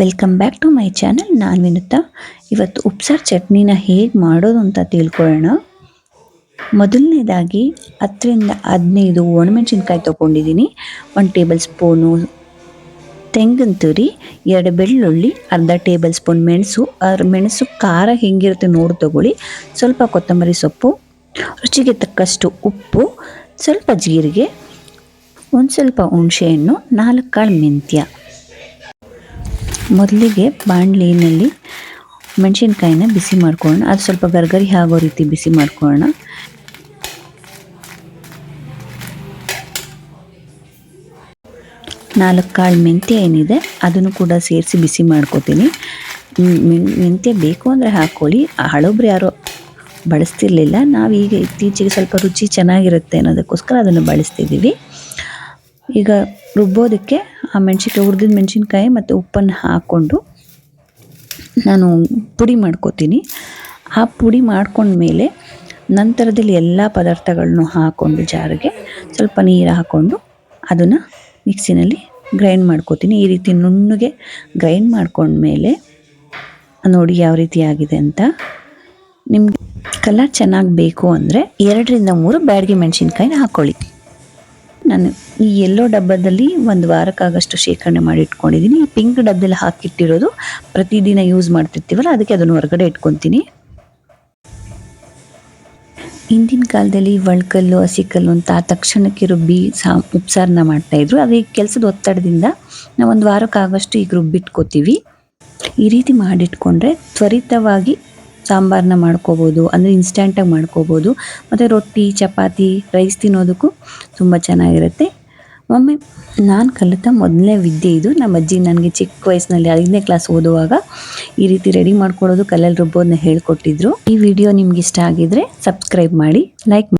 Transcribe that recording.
Welcome back to my channel ನಾನು ವಿನುತಾ. ಇವತ್ತು ಉಪ್ಸಾರು ಚಟ್ನಿನ ಹೇಗೆ ಮಾಡೋದು ಅಂತ ತಿಳ್ಕೊಳ್ಳೋಣ. ಮೊದಲನೇದಾಗಿ ಹತ್ತರಿಂದ ಹದಿನೈದು ಒಣಮೆಣಸಿನ್ಕಾಯಿ ತೊಗೊಂಡಿದ್ದೀನಿ. ಒಂದು ಟೇಬಲ್ ಸ್ಪೂನು ತೆಂಗಿನ ತುರಿ, ಎರಡು ಬೆಳ್ಳುಳ್ಳಿ, ಅರ್ಧ ಟೇಬಲ್ ಸ್ಪೂನ್ ಮೆಣಸು. ಅದ್ರ ಮೆಣಸು ಖಾರ ಹೆಂಗಿರುತ್ತೆ ನೋಡಿ ತೊಗೊಳ್ಳಿ. ಸ್ವಲ್ಪ ಕೊತ್ತಂಬರಿ ಸೊಪ್ಪು, ರುಚಿಗೆ ತಕ್ಕಷ್ಟು ಉಪ್ಪು, ಸ್ವಲ್ಪ ಜೀರಿಗೆ, ಒಂದು ಸ್ವಲ್ಪ ಹುಣಸೆಹಣ್ಣು, ನಾಲ್ಕು ಕಾಳು ಮೆಂತ್ಯ. ಮೊದಲಿಗೆ ಬಾಣಲಿನಲ್ಲಿ ಮೆಣಸಿನ್ಕಾಯಿನ ಬಿಸಿ ಮಾಡ್ಕೊಳ್ಳೋಣ. ಅದು ಸ್ವಲ್ಪ ಗರ್ಗರಿ ಆಗೋ ರೀತಿ ಬಿಸಿ ಮಾಡ್ಕೊಳ್ಳೋಣ. ನಾಲ್ಕು ಕಾಳು ಮೆಂತ್ಯ ಏನಿದೆ, ಅದನ್ನು ಕೂಡ ಸೇರಿಸಿ ಬಿಸಿ ಮಾಡ್ಕೋತೀನಿ. ಮೆಂತ್ಯ ಬೇಕು ಅಂದರೆ ಹಾಕ್ಕೊಳ್ಳಿ. ಹಳೊಬ್ರು ಯಾರೋ ಬಳಸ್ತಿರ್ಲಿಲ್ಲ. ಈಗ ಇತ್ತೀಚೆಗೆ ಸ್ವಲ್ಪ ರುಚಿ ಚೆನ್ನಾಗಿರುತ್ತೆ ಅನ್ನೋದಕ್ಕೋಸ್ಕರ ಅದನ್ನು ಬಳಸ್ತಿದ್ದೀವಿ. ಈಗ ರುಬ್ಬೋದಕ್ಕೆ ಆ ಮೆಣಸಿನ್ಕಾಯಿ, ಹುರಿದಿದ ಮೆಣಸಿನ್ಕಾಯಿ ಮತ್ತು ಉಪ್ಪನ್ನು ಹಾಕ್ಕೊಂಡು ನಾನು ಪುಡಿ ಮಾಡ್ಕೋತೀನಿ. ಆ ಪುಡಿ ಮಾಡ್ಕೊಂಡ್ಮೇಲೆ ನಂತರದಲ್ಲಿ ಎಲ್ಲ ಪದಾರ್ಥಗಳನ್ನು ಹಾಕ್ಕೊಂಡು ಜಾರಿಗೆ ಸ್ವಲ್ಪ ನೀರು ಹಾಕ್ಕೊಂಡು ಅದನ್ನು ಮಿಕ್ಸಿನಲ್ಲಿ ಗ್ರೈಂಡ್ ಮಾಡ್ಕೋತೀನಿ. ಈ ರೀತಿ ನುಣ್ಣಗೆ ಗ್ರೈಂಡ್ ಮಾಡ್ಕೊಂಡ್ಮೇಲೆ ನೋಡಿ ಯಾವ ರೀತಿ ಆಗಿದೆ ಅಂತ. ನಿಮ್ಗೆ ಕಲರ್ ಚೆನ್ನಾಗಿ ಬೇಕು ಅಂದರೆ ಎರಡರಿಂದ ಮೂರು ಬ್ಯಾಡಗಿ ಮೆಣಸಿನ್ಕಾಯಿನ ಹಾಕ್ಕೊಳ್ಳಿ ನಾನು ಈ ಎಲ್ಲೋ ಡಬ್ಬದಲ್ಲಿ ಒಂದು ವಾರಕ್ಕಾಗಷ್ಟು ಶೇಖರಣೆ ಮಾಡಿ ಇಟ್ಕೊಂಡಿದ್ದೀನಿ. ಈ ಪಿಂಕ್ ಡಬ್ಬದಲ್ಲಿ ಹಾಕಿಟ್ಟಿರೋದು ಪ್ರತಿದಿನ ಯೂಸ್ ಮಾಡ್ತಿರ್ತೀವಲ್ಲ, ಅದಕ್ಕೆ ಅದನ್ನು ಹೊರಗಡೆ ಇಟ್ಕೊತೀನಿ. ಹಿಂದಿನ ಕಾಲದಲ್ಲಿ ಒಳ್ಕಲ್ಲು ಹಸಿಕಲ್ಲು ಅಂತ ತಕ್ಷಣಕ್ಕೆ ರುಬ್ಬಿ ಸಾ ಉಪ್ಸಾರನ್ನ ಮಾಡ್ತಾಯಿದ್ರು ಅದು ಈ ಕೆಲಸದ ಒತ್ತಡದಿಂದ ನಾವು ಒಂದು ವಾರಕ್ಕಾಗಷ್ಟು ಈಗ ರುಬ್ಬಿಟ್ಕೋತೀವಿ ಈ ರೀತಿ ಮಾಡಿಟ್ಕೊಂಡ್ರೆ ತ್ವರಿತವಾಗಿ ಸಾಂಬಾರನ್ನ ಮಾಡ್ಕೋಬೋದು, ಅಂದರೆ ಇನ್ಸ್ಟಂಟಾಗಿ ಮಾಡ್ಕೋಬೋದು. ಮತ್ತು ರೊಟ್ಟಿ, ಚಪಾತಿ ರೈಸ್ ತಿನ್ನೋದಕ್ಕೂ ತುಂಬ ಚೆನ್ನಾಗಿರುತ್ತೆ. ಒಮ್ಮೆ ನಾನು ಕಲಿತ ಮೊದಲನೇ ವಿದ್ಯೆ ಇದು. ನಮ್ಮ ಅಜ್ಜಿ ನನಗೆ ಚಿಕ್ಕ ವಯಸ್ಸಿನಲ್ಲಿ ಐದನೇ ಕ್ಲಾಸ್ ಓದುವಾಗ ಈ ರೀತಿ ರೆಡಿ ಮಾಡ್ಕೊಳ್ಳೋದು ಕಲ್ಲಲ್ಲಿ ರುಬ್ಬೋದನ್ನ ಹೇಳ್ಕೊಟ್ಟಿದ್ರು. ಈ ವಿಡಿಯೋ ನಿಮ್ಗೆ ಇಷ್ಟ ಆಗಿದ್ರೆ ಸಬ್ಸ್ಕ್ರೈಬ್ ಮಾಡಿ ಲೈಕ್